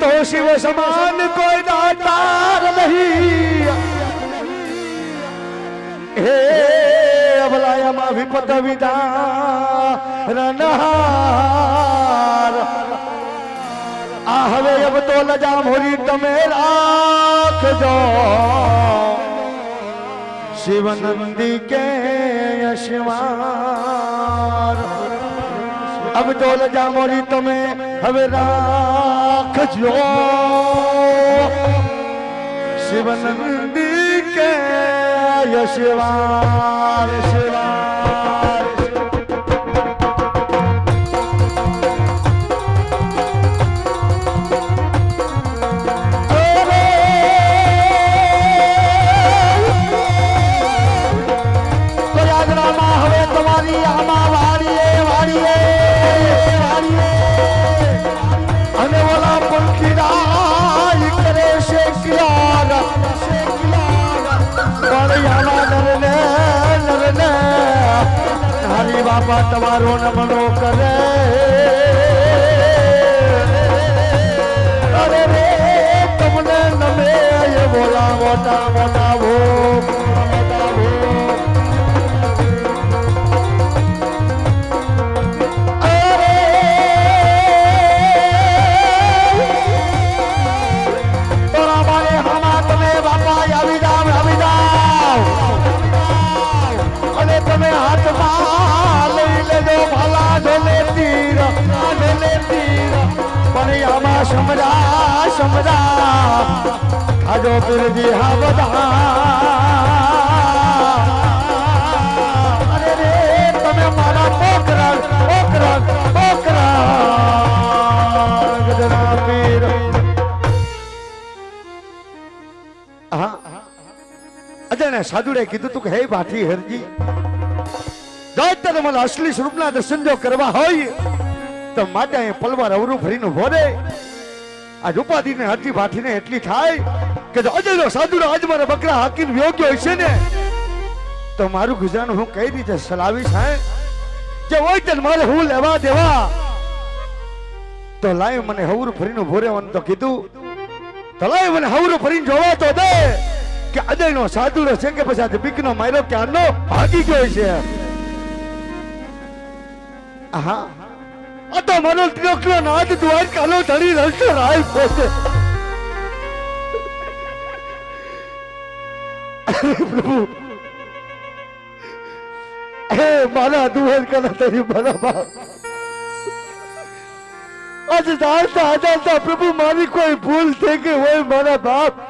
તો શિવ સમાન કોઈ દાતાર નહીં. હે અબલાયામાં વિપત વિદા રનહાર આ હવે અબ તો લજા મોરી તમે રાખજો. શિવનંદી કે યશવાર અબ તો લજા મોરી તમે હવે રાખજો. શિવનંદી કે યશવાર શિવાર. તમારો નમનો કરે. અરે રે તમને નમે બોલા મોટા મોટા ભોગ. સમરા સમજા ખાજો પીરજી હા બધા. અરે રે, તમે મારા પોકરા પોકરા પોકરા ગજરા પીર. હા અજાણે સાધુડે કીધું તું કે, હે ભાઠી હરજી જો ત્યારે મને અસલી સ્વરૂપના દર્શન જો કરવા હોય, તો માટે અહીં પલવાર અવરું ભરીને ઊભો રે. આ ઉપાધિને હરજી ભાઠીને એટલી થાય કે જો અજયનો સાધુડો આજ મારા બકરા હાકીને યોગ્ય હોય છે ને, તો મારું ગુજરાન હું કઈ રીતે ચલાવીશ, હે? જે હોય તે મારે હું લેવા દેવા. તો લાય મને હવરું ફરીને રહેવાનું તો કીધું. તો તલાય મને હવરું ફરીને જોવા તો દે કે અજયનો રહે છે કે પછી આજે બીકનો માર્યો કે આનો ભાગી ગયો છે. હા આ તો મારો ત્રિલોકનો નાદ દ્વારકાનો ધણી રસ્તો રાય પોતે અરે પ્રભુ હે મારા દ્વારકાના ધણી મારા બાપ આજે જાણતા અજાણતા પ્રભુ મારી કોઈ ભૂલ થઈ ગઈ હોય મારા બાપ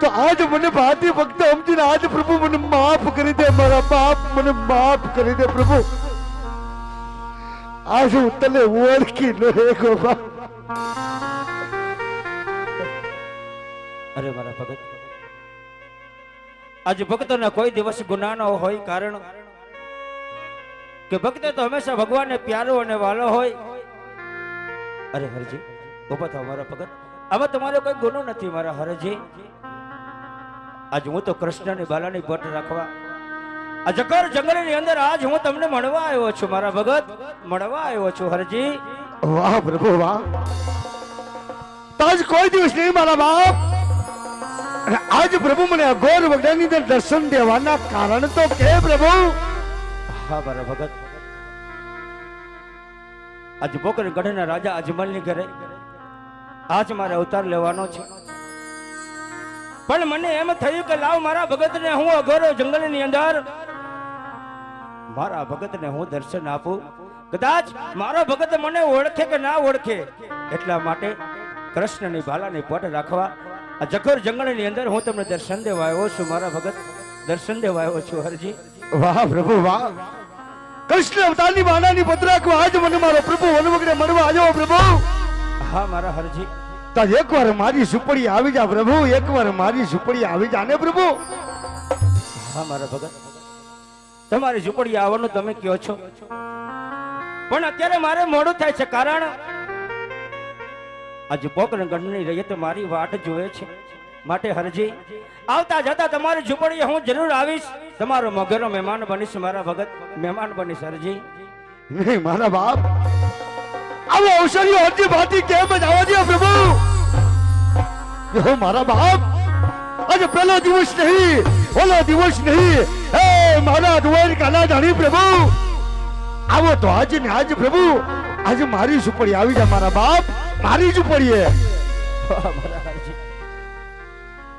તો આજ મને ભારતીય ભક્ત સમજીને આજ પ્રભુ મને માફ કરી દે મારા બાપ મને માફ કરી દે પ્રભુ આજ હું તને ઓળખી લો હે ગોપા અરે મારા ભગત આજે ભક્તોને કોઈ દિવસ ગુના ન હોય કારણ કે ભક્ત તો હંમેશા ભગવાનને પ્યારો અને વાલો હોય। અરે હરજી, ઊભા થાવ મારા ભગત આમાં તમારો કોઈ ગુનો નથી મારા હરજી। આજ હું તો કૃષ્ણની બાલાની ભટ્ટ રાખવા આ જકર જંગલની અંદર આજ હું તમને મળવા આવ્યો છું મારા ભગત. મળવા આવ્યો છું હરજી. વાહ પ્રભુ વાહ. તાજ કોઈ દિવસ નહીં મારા બાપ. અને આજ પ્રભુ મને અઘોર વગડાની અંદર દર્શન દેવાના કારણ તો કે પ્રભુ. હા મારા ભગત. આજ બોકર ગઢના રાજા અજમલની ઘરે આજ મારે અવતાર લેવાનો છે. પણ મને એમ થયું કે લાવ મારા ભગતને હું અઘોરો જંગલની અંદર મારા ભગતને હું દર્શન આપું? કદાચ મારો ભગત મને ઓળખે કે ના ઓળખે? એટલા માટે કૃષ્ણની ભાલાની પટ રાખવા આ જખર જંગલની અંદર હું તમને દર્શન દેવા આવ્યો છું મારા ભગત. દર્શન દેવા આવ્યો છું હરજી. વાહ પ્રભુ વાહ. કૃષ્ણ અવતારની બાણાની રાખવા આજ મને મારો પ્રભુ વનવગડે મળવા આવ્યો પ્રભુ. હા મારા હરજી. તો એકવાર મારી સુપડી આવી જા પ્રભુ. એકવાર મારી સુપડી આવી જા ને પ્રભુ. હા મારા ભગત. તમારી ઝૂંપડી આવવાનું તમે કહો છો? પણ અત્યારે મારે મોડું થાય છે, કારણ આજે પોકરણ ગઢની રહીએ તો મારી વાટ જોવે છે. માટે હરજી, આવતા જતા તમારી ઝૂંપડીએ હું જરૂર આવીશ. તમારો મગરનો મહેમાન બનીશ, મારા ભગત મહેમાન બનીશ, હરજી. નહીં, મારા બાપ. આવો અવસરીઓ હરજી ભાતી, કેમ જ આવવા દે પ્રભુ? મારા બાપ, આજે પેલો દિવસ નહીં, ઓલો દિવસ નહીં. આવો તો આજ ને આજ પ્રભુ, આજે મારી સુપડી આવી જા મારા બાપ, મારી સુપડીએ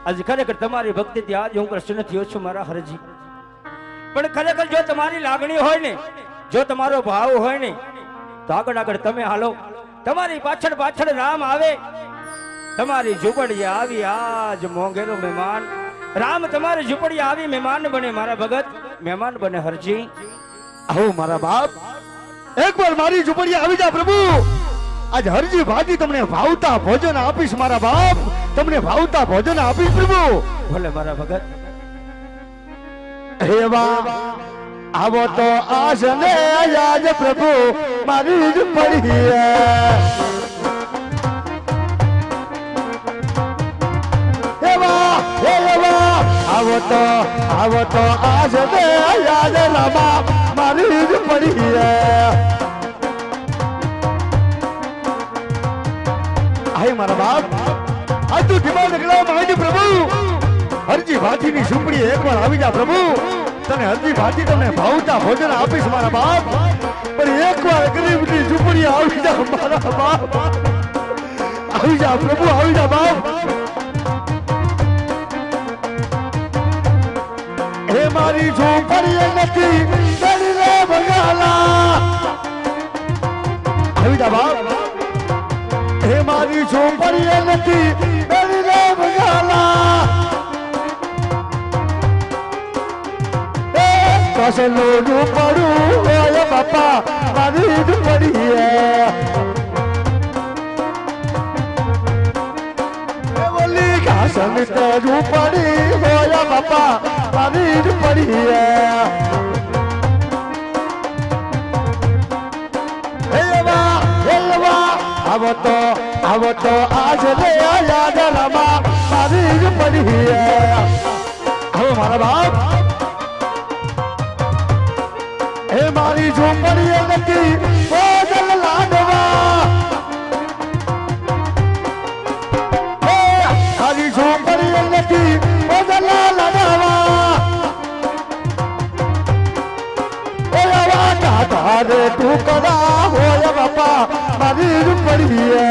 આજે ખરેખર તમારી ભક્તિથી આજે હું પ્રસન્ન થયો છું મારા હરજી. પણ ખરેખર જો તમારી લાગણી હોય ને, જો તમારો ભાવ હોય ને, તો આગળ આગળ તમે હાલો. તમારી પાછળ પાછળ રામ આવે. તમારી ઝૂંપડીએ આવી આજ મોંઘેરો મહેમાન. રામ, તમારે ઝૂંપડીએ આવી, મહેમાન બને મારા ભગત. મહેમાન બને હરજી. આવો મારા બાપ. એકવાર મારી ઝૂંપડીએ આવી જા પ્રભુ. આજ હરજી ભાજી તમને ભાવતા ભોજન આપીશ મારા બાપ. તમને ભાવતા ભોજન આપીશ પ્રભુ. ભલે મારા ભગત. હે વા આવો તો આજ ને આજ પ્રભુ. મારી ઝૂંપડીએ. આવો તો આવો તો આજ દે યાદ રામા મારી ઝૂંપડીએ હાય મારા બાપ, આ તું ધીમા નીકળ્યો માહિતી પ્રભુ. હરજી ભાતીની ઝૂંપડી એકવાર આવી જા પ્રભુ. તને હરજી ભાજી તમને ભાવતા ભોજન આપીશ મારા બાપ. પણ એકવાર ગરીબની ઝૂંપડી આવી જા મારા બાપ. આવી જા પ્રભુ, આવી જા બાપ. મારી ઝૂંપડી નથી. ડરી રે ભગાલા જા બાપ. હે મારી ઝોપડીએ નથી. ડરી રે ભગાલા કસલો ઝૂંપડું હોય તારે ટુકડા હોય બાપા, મારી રૂપડીએ.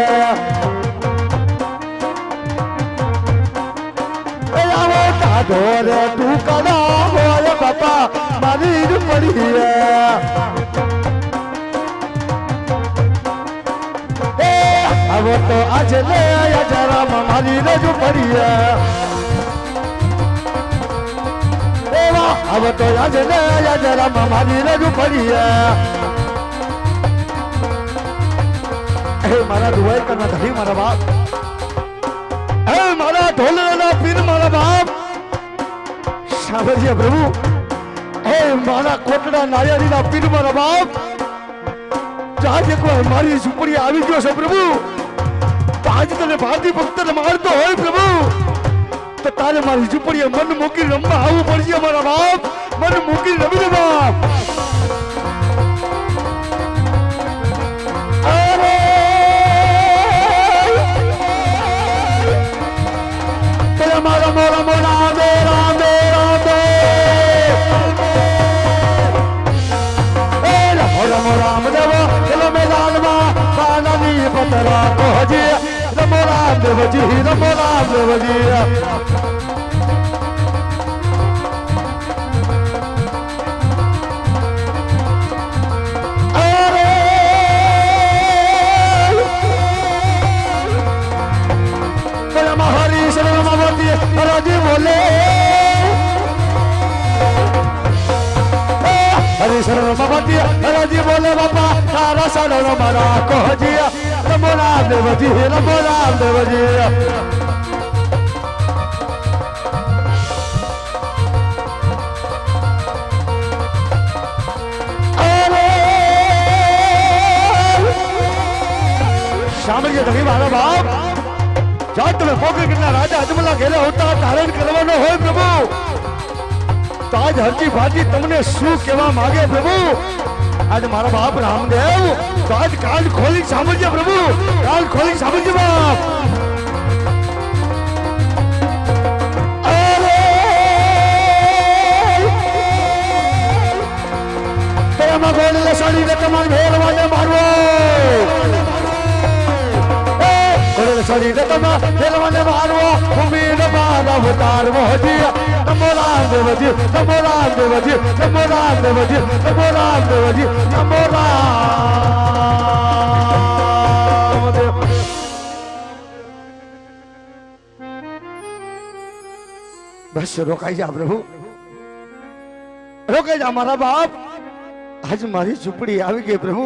ઓયા તારો રે ટુકડા હોય બાપા, મારી રૂપડીએ. આવો તો આજે લે જરા મારી રજૂ પડીએ હવે તો આજે લે આજે રામા મારી રજૂ પડીએ મારા દુવાઈ કરના ધરી, મારા બાપ. હે મારા ઢોલના પીર, મારા બાપ. સાંભળજે પ્રભુ. હે મારા કોટડા નાયારીના પીર, મારા બાપ. જાજ એકવાર મારી ઝૂંપડી આવી ગયો છે પ્રભુ. આજ તને ભારતી ભક્તને મારતો હોય પ્રભુ. તો તારે મારી ઝૂંપડીએ મન મૂકી રમવા આવવું પડશે, મારા બાપ. મન મૂકી રમી બાપ. રામે રામે રામે એ રમો રમો રામ રમો રામ દેવજી રમો રામ બોલે બાપા, તારા શરણ મારા કોહજી રમો રામ દેવજી રમો રામ દેવજી સાંભળીએ ધણી મારા બાપ જ્યાં તમે પોકરગઢના રાજા અજમલા ઘેરે હોતા ધારણ કરવાનો હોય પ્રભુ. તાજ હરજી ભાજી તમને શું કહેવા માગે પ્રભુ? આજ મારા બાપ રામદેવ આજ કાન ખોલી સાંભળજે પ્રભુ કાન ખોલી સાંભળજે બાપ. તમારે ભેરવાને મારવો. ગોળ લસાડી ને તમારે ભેરવાને મારવો ભૂમિ ને મારા અવતાર મોહજી નમો રામ દેવજી નમો રામ દેવજી નમો રામ દેવજી નમો રામ દેવજી નમો રામ દેવ બસ રોકાઈ જા પ્રભુ રોકાઈ જા મારા બાપ આજ મારી ઝૂંપડી આવી ગઈ પ્રભુ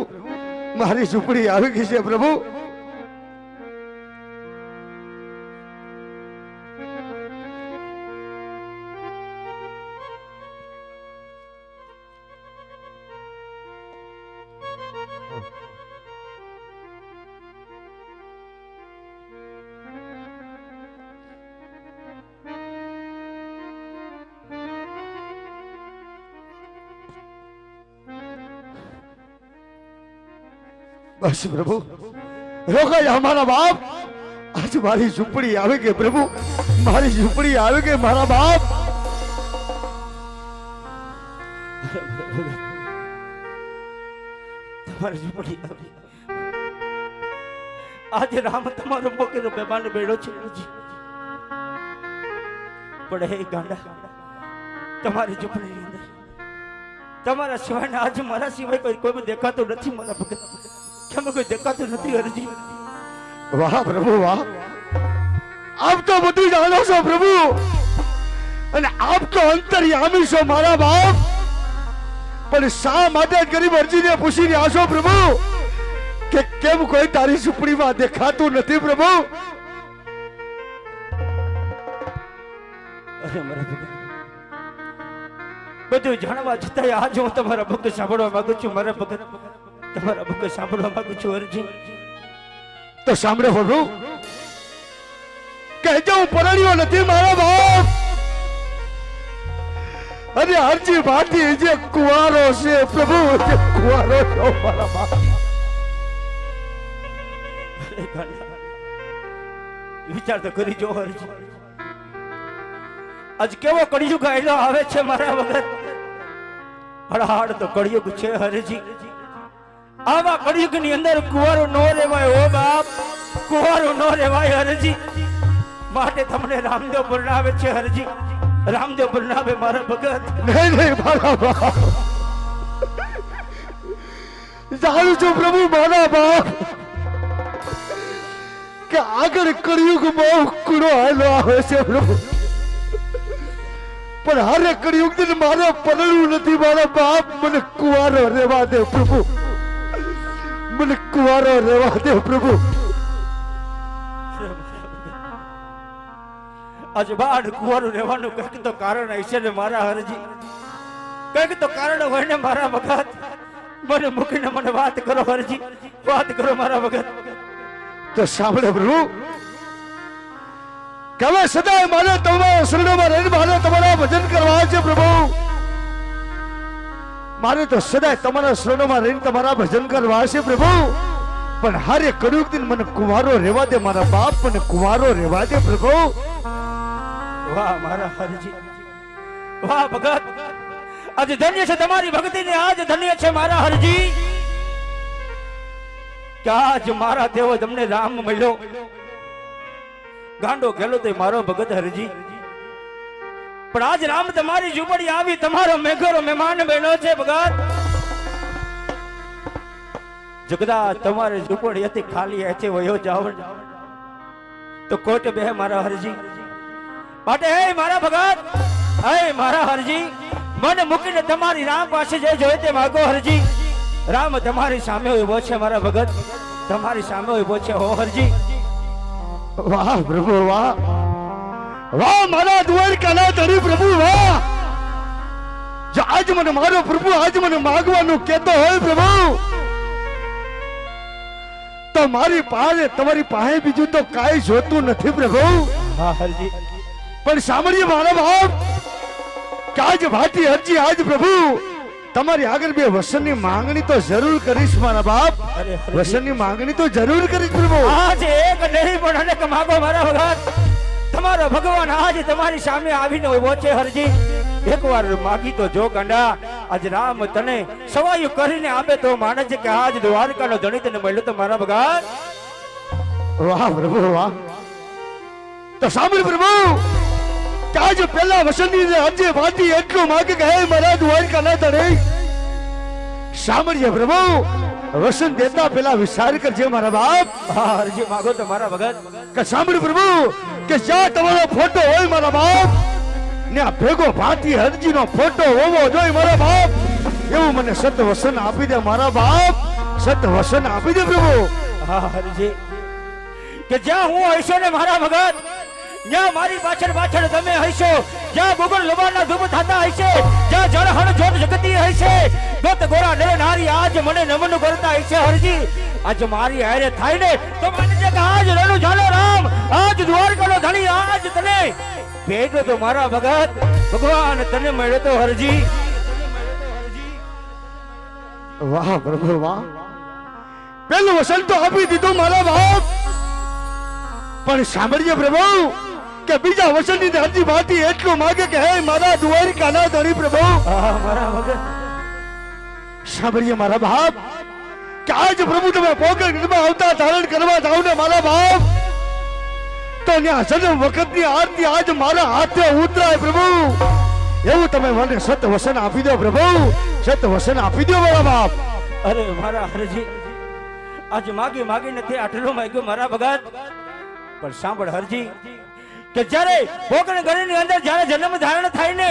મારી ઝૂંપડી આવી ગઈ છે પ્રભુ બસ પ્રભુ. રોકાઈ જા મારા બાપ. આજ મારી ઝૂંપડી આવે કે પ્રભુ. મારી ઝૂંપડી આવે કે મારા બાપ. તમારી ઝૂંપડી આવી. આજે રામ તમારો મોકેલો મહેમાન બેડો છે પણ હે ગાંડા, તમારી ઝૂંપડી તમારા સિવાય આજે મારા સિવાય કોઈ કોઈ દેખાતું નથી મારા ભગત. કેમ કોઈ દેખાતું નથી હરજી વાહ પ્રભુ વાહ. આપ તો બધું જાણો છો પ્રભુ. અને આપ તો અંતર્યામી છો મારા બાપ. પણ શા માટે ગરીબ અરજીને પૂછીને આશો પ્રભુ? કે કેમ કોઈ તારી સુપડીમાં દેખાતું નથી પ્રભુ? અરે મારા બધું જાણવા છતાંય આજે હું તમારા ભક્ત સાંભળવા માંગુ છું મારા ભગત તમારા ભગત સાંભળવા માંગુ છું અરજી તો સાંભળે પ્રભુ. કહેજો હું પરણ્યો નથી મારા બાપ. અને હરજી ભાટી જે કુવારો છે પ્રભુ જે કુવારો છો મારા બાપ. વિચાર તો કરી જો હરજી આજ કેવો કળિયુગ આયલો આવે છે મારા વગર હળહાડ તો કળિયુગ છે હરજી આવા કળિયુગની અંદર કુવારો નો રેવાય ઓ બાપ. કુવારો નો રેવાય હરજી. માટે તમને રામદેવ પરણાવે છે, હરજી. રામદેવ પરણાવે મારા ભગત. નહીં નહીં, મારા બાપ. જાણું છું પ્રભુ, મારા બાપ, કે આગળ કળિયુગ બહુ કુડો હાલો આવે છે પ્રભુ. પણ હારે કળિયુગ મારે પરણવું નથી, મારા બાપ. મને કુવારો રહેવા દે, પ્રભુ. મને કુવારો રહેવા દે પ્રભુ. આજે બાળ કુંવારું રહેવાનું કંઈક તો કારણ હશે ને મારા હરજી. કંઈક તો કારણ હોય ને મારા વખત મને મૂકીને મને વાત કરો હરજી. વાત કરો મારા વખત તો સાંભળે પ્રભુ. કે સદાય મારે તમારા શરણોમાં રહીને મારે તમારા ભજન કરવા છે પ્રભુ. મારે તો સદાય તમારા શરણોમાં રહીને તમારા ભજન કરવા છે પ્રભુ. પણ હારે કર્યું દિન મને કુંવારો રહેવા દે, મારા બાપ મને કુંવારો રહેવા દે પ્રભુ. વાહ મારા હરજી. વાહ ભગત. આજે ધન્ય છે તમારી ભક્તિ ને આજ ધન્ય છે મારા હરજી. કે આજ મારા દેવો તમને રામ મળ્યો. ગાંડો ગેલો તો મારો ભગત હરજી. પણ આજ રામ તમારી ઝુંપડી આવી, તમારો મેઘરો મહેમાન બન્યો છે ભગત જગદા તમારી ઝુંપડી હતી ખાલી હતી વયો જાવ તો કોટ બે મારા હરજી. માટે હે મારા ભગત હે મારા હરજી, મને મૂકીને તમારી રામ પાસે જે જોઈએ તે માગો હરજી. રામ તમારી સામે ઊભો છે, મારા ભગત. તમારી સામે ઊભો છે, હો હરજી. વાહ, પ્રભુ, વાહ. વાહ મારા દ્વારકાના ધણી પ્રભુ વાહ! જો આજ મને મારો પ્રભુ આજ મને માગવાનું કેતો હોય પ્રભુ. તો મારી પાસે તમારી પાસે બીજું તો કાઈ જોતું નથી પ્રભુ. પણ સાંભળીએ મારા બાપ કે આજ ભાટી હરજી આજ પ્રભુ. તમારી આગળ બે વસનની માંગણી તો જરૂર કરીશ મારા બાપ. વસનની માંગણી તો જરૂર કરીશ પ્રભુ. આજ એક નહીં પણ મારા ભગત તમારો ભગવાન આજ તમારી સામે આવીને છે હરજી. એકવાર માગી તો જો ગાંડા આજ રામ તને સવાયું કરીને આપે તો માને છે કે આજ દ્વારકાનો ધણી તને મળ્યો તો મારા ભગવાન. વાહ પ્રભુ વાહ. તો સાંભળ પ્રભુ કે આજ પેલા વસંતી આજે વાતી એટલું માગે કે હે મારા દ્વારકા ના તળે સાંભળીએ પ્રભુ વસંત દેતા પેલા વિચાર કરજે મારા બાપ. હા હરજી માગો તો મારા ભગત. કે સાંભળ પ્રભુ કે શા તમારો ફોટો હોય મારા બાપ? ને આ ભેગો ભાતી હરજી નો ફોટો હોવો જોઈએ મારા બાપ. એવું મને સત વસન આપી દે મારા બાપ. સત વસન આપી દે પ્રભુ. હા, હરજી. કે જ્યાં હું હશો ને મારા ભગત જ્યાં મારી પાછળ પાછળ તમે હશો જ્યાં ગુગળ લોબાના ધૂપ થતા હશે જ્યાં જળ હણ જોત જગતી હશે ગત ગોરા નર નારી આજ મને નમન કરતા હશે હરજી. આજ મારી હારે થાય ને તો મને છે કે આજ રણુ ઝાલો રામ આજ દ્વારકાનો ધણી આજ તને ભેટો તો મારા ભગત ભગવાન તને મળ્યો તો હરજી વાહ પ્રભુ વાહ પેલું વસન તો આપી દીધું મારા બાપ પણ સાંભળીએ પ્રભુ કે બીજા વસનની ને હજી ભાતી એટલું માગે કે હે મારા દ્વારિકા ના ધણી પ્રભુ હા મારા ભગત સાંભળીએ મારા બાપ કે આજ પ્રભુ તમે પોકરગઢમાં આવતા ધારણ કરવા જાવ ને મારા બાપ? તો ત્યાં જન્મ વખતની આરતી આજ મારા હાથે ઉતરાય પ્રભુ. એવું તમે મને સત વસન આપી દો પ્રભુ. સત વસન આપી દો મારા બાપ. અરે મારા હરજી, આજ માગી માગી નથી, આટલો માગ્યો મારા ભગત. પણ સાંભળ હરજી કે જ્યારે ભોગણ ગણીની અંદર જ્યારે જન્મ ધારણ થાય ને,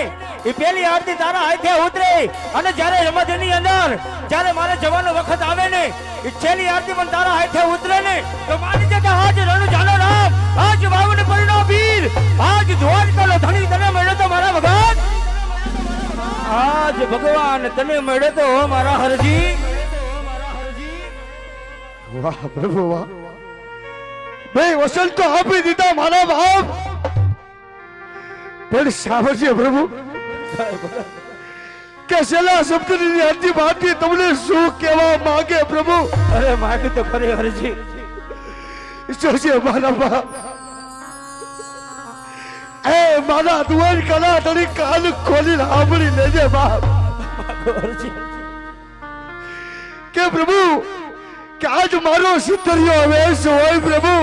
એ પેલી આરતી તારા હાથે ઉતરે. અને જ્યારે રમતની અંદર, જ્યારે મારે જવાનો વખત આવે ને, એ છેલ્લી આરતી પણ તારા હાથે ઉતરે ને, તો છે કે આજ રણુ જાનો રામ. આજ વાવણ પરિણો વીર. આજ દ્વારકાનો ધણી તને મળ્યો તો મારા ભગવાન. આજ ભગવાન તને મળ્યો તો મારા હરજી. વાહ પ્રભુ વાહ. બે વસન તો આપી દીધા મારા બાપ. પણ સાંભળજે પ્રભુ. કે છેલ્લા શબ્દની અરજી બાકી તમને શું કહેવા માંગે પ્રભુ? અરે માગી તો ખરી હરજી જોજે મારા બાપ એ મારા દુવાર કલા તરી કાન ખોલી સાંભળી લેજે બાપ હરજી કે પ્રભુ કે આજ મારો સિત્તરિયો વેશ હોય પ્રભુ.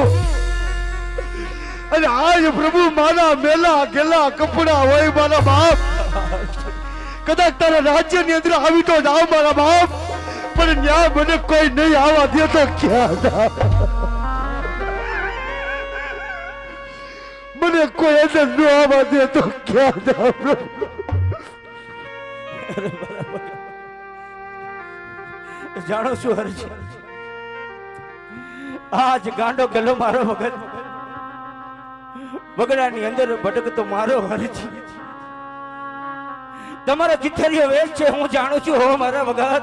અને આજ પ્રભુ મારા મેલા ગેલા કપડા હોય મારા બાપ. કદાચ તારા રાજ્યની અંદર આવી તો જાવ મારા બાપ. પણ ન્યા મને કોઈ નહીં આવવા દે તો ક્યાં મને કોઈ અંદર ન આવવા દે તો ક્યાં જાવ જાણો છું હરજી આજ ગાંડો ગલો મારો વગર બગડાની અંદર ભટકતો મારો હરજી. તમારા ચિત્થરીઓ વેશ છે હું જાણું છું હો મારા વગર.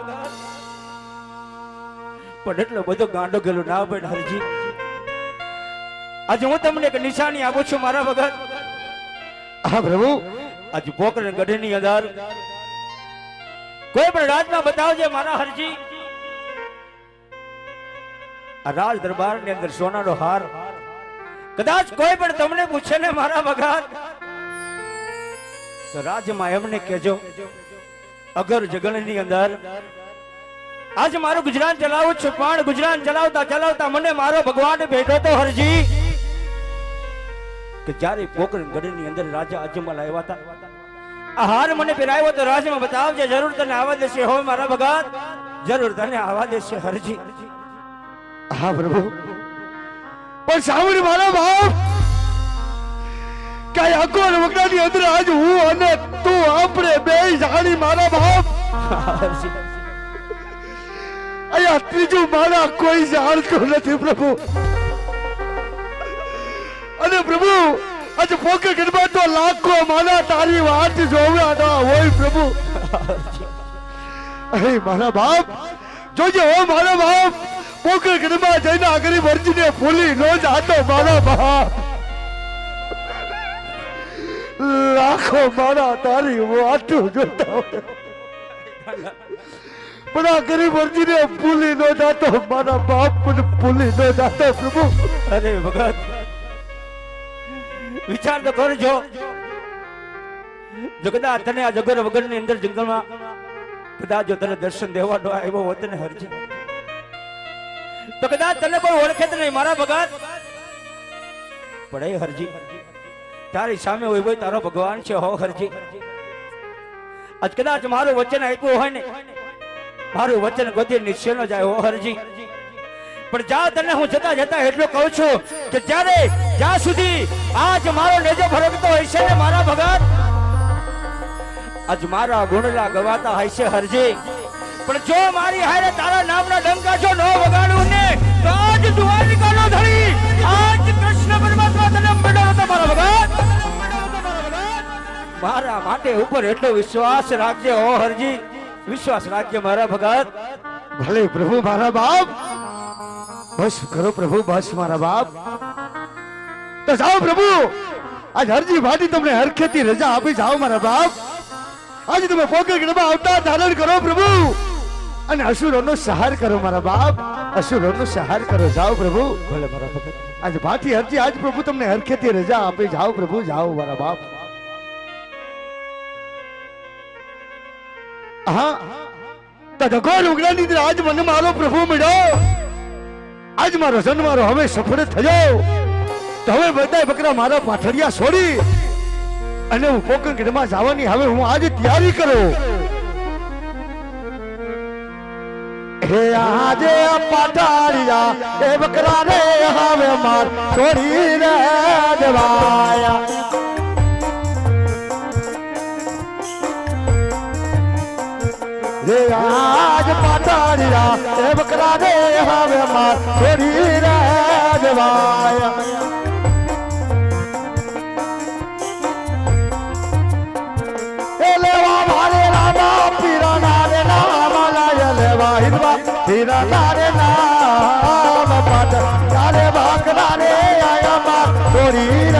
પણ એટલો બધો ગાંડો ગયેલો ના બેન હરજી. આજે હું તમને એક નિશાની આપું છું મારા વગર. હા પ્રભુ. આજે પોકરણ ગઢની અંદર કોઈ પણ રાજમાં બતાવજે મારા હરજી. આ રાજ દરબારની અંદર સોનાનો હાર કદાચ કોઈ પણ તમને પૂછે ને મારા ભગત તો રાજમાં એમને કહેજો, અગર જગણની અંદર, આજ મારું ગુજરાન ચલાવું છું, પણ ગુજરાન ચલાવતા ચલાવતા મને મારો ભગવાન ભેટો તો હરજી. કે જ્યારે પોકરણ ગઢની અંદર રાજા અજમલ આવ્યા હતા હાર મને પહેરાવ્યો તો રાજમાં બતાવજે, જરૂર તને આવા દેશે હો મારા ભગત જરૂર તને આવા દેશે હરજી. હા, પ્રભુ. પણ સાંભળ મારા બાપ. કઈ અકોર વગડાની અંદર આજ હું અને તું આપણે બે જાણી મારા હરજી અહીંયા ત્રીજું મારા કોઈ જાણતું નથી, પ્રભુ. અને પ્રભુ, આજે પોકે ગરબા તો લાખો મારા તારી વાત જોવાના હોય, પ્રભુ. અરે, મારા બાપ, જોજે હો, મારા બાપ. પોકળ ઘરમાં જઈને આગળ વર્જીને ભૂલી નો જાતો મારા બાપ લાખો મારા તારી વાતું જોતા પણ આ ગરીબ અરજીને ભૂલી નો જાતો મારા બાપ પણ ભૂલી નો જાતો પ્રભુ અરે ભગત વિચાર તો કરજો જો કદાચ તને આ જગર વગરની અંદર જંગલમાં કદાચ જો તને દર્શન દેવાનો આવ્યો હોત ને હરજી તો કદાચ તને કોઈ ઓળખે નહીં, મારા ભગત પણ એ હરજી, તારી સામે હોય હોય તારો ભગવાન છે, હો હરજી. આજ કદાચ મારું વચન આપ્યું હોય ને, મારું વચન ગોતી નિશ્ચય ન જાય, હો હરજી. પણ જા તને હું જતા જતા એટલું કહું છું કે જ્યારે, જ્યાં સુધી આજ મારો નેજો ફરકતો હોય છે ને, મારા ભગત આજ મારા ગુણલા ગવાતા હોય છે, હરજી. પણ જો મારી હારે તારા નામના ડંકા જો ન વગાડું મારા માટે ઉપર એટલો વિશ્વાસ રાખજે ઓ હરજી. વિશ્વાસ રાખજે મારા ભગત. ભલે પ્રભુ મારા બાપ. બસ કરો પ્રભુ, બસ મારા બાપ. તો જાઓ પ્રભુ. આજ હરજી ભાટી તમને હરખેતી રજા આપી જાઓ મારા બાપ. આજે તમે પોકળ ગણમાં અવતાર ધારણ કરો પ્રભુ. અને અસુરોનો સહાર કરો મારા બાપ. અસુરોનો સહાર કરો. જાઓ પ્રભુ. ભલે મારા ભગત આજ ભાતી હરજી આજ પ્રભુ તમને હરખેથી રજા આપે. જાઓ પ્રભુ. જાઓ મારા બાપ. હા. તો જગો રૂગડાની આજ મને મારો પ્રભુ મળ્યો. આજ મારો જન્મારો હવે સફળ થયો. તો હવે બધા બકરા મારા પાથડિયા છોડી અને હું કોકણ ગઢમાં જવાની. હવે હું આજે તૈયારી કરું. હે આજે પાથડિયા એ બકરા રે હવે માર છોડી રે દેવાયા. રે આજ પાતાળિયા એ બકરા રે હવે માર છોડી રે દેવાય. પીરા નારે નામ પાટ ચારે ભાગના રે આયા માર. છોડી